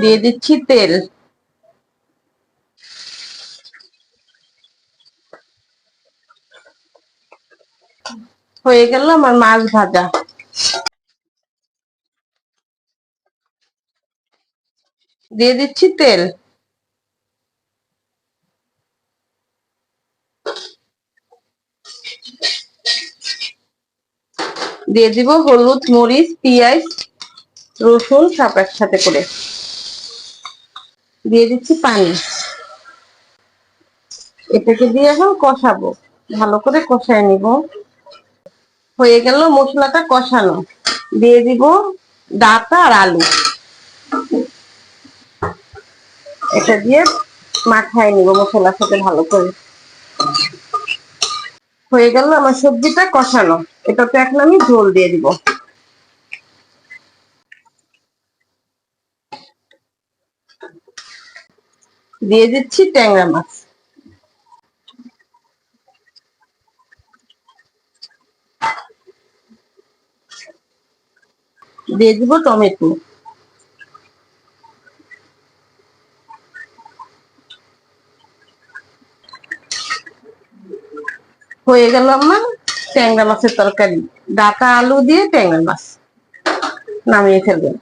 দিয়ে দিচ্ছি তেল। হয়ে গেল আমার মাছ ভাজা। দিয়ে দিচ্ছি তেল। দিয়ে দিব হলুদ, মরিচ, পেঁয়াজ, রসুন সব একসাথে করে। দিয়ে দিচ্ছি পানি। এটাকে দিয়ে এখন কষাবো। ভালো করে কষায় নিব। হয়ে গেল মশলাটা কষানো। দিয়ে দিব ডাটা আর আলু। এটা দিয়ে মাখায় নিব মশলার সাথে ভালো করে। হয়ে গেল আমার সবজিটা কষানো। এটাতে এখন আমি ঝোল দিয়ে দিব। দিয়ে দিচ্ছি ট্যাংরা মাছ। দিয়ে দিব টমেটো। হয়ে গেল আমার ট্যাংরা মাছের তরকারি। ডাটা আলু দিয়ে ট্যাংরা মাছ। নামিয়ে ফেলবেন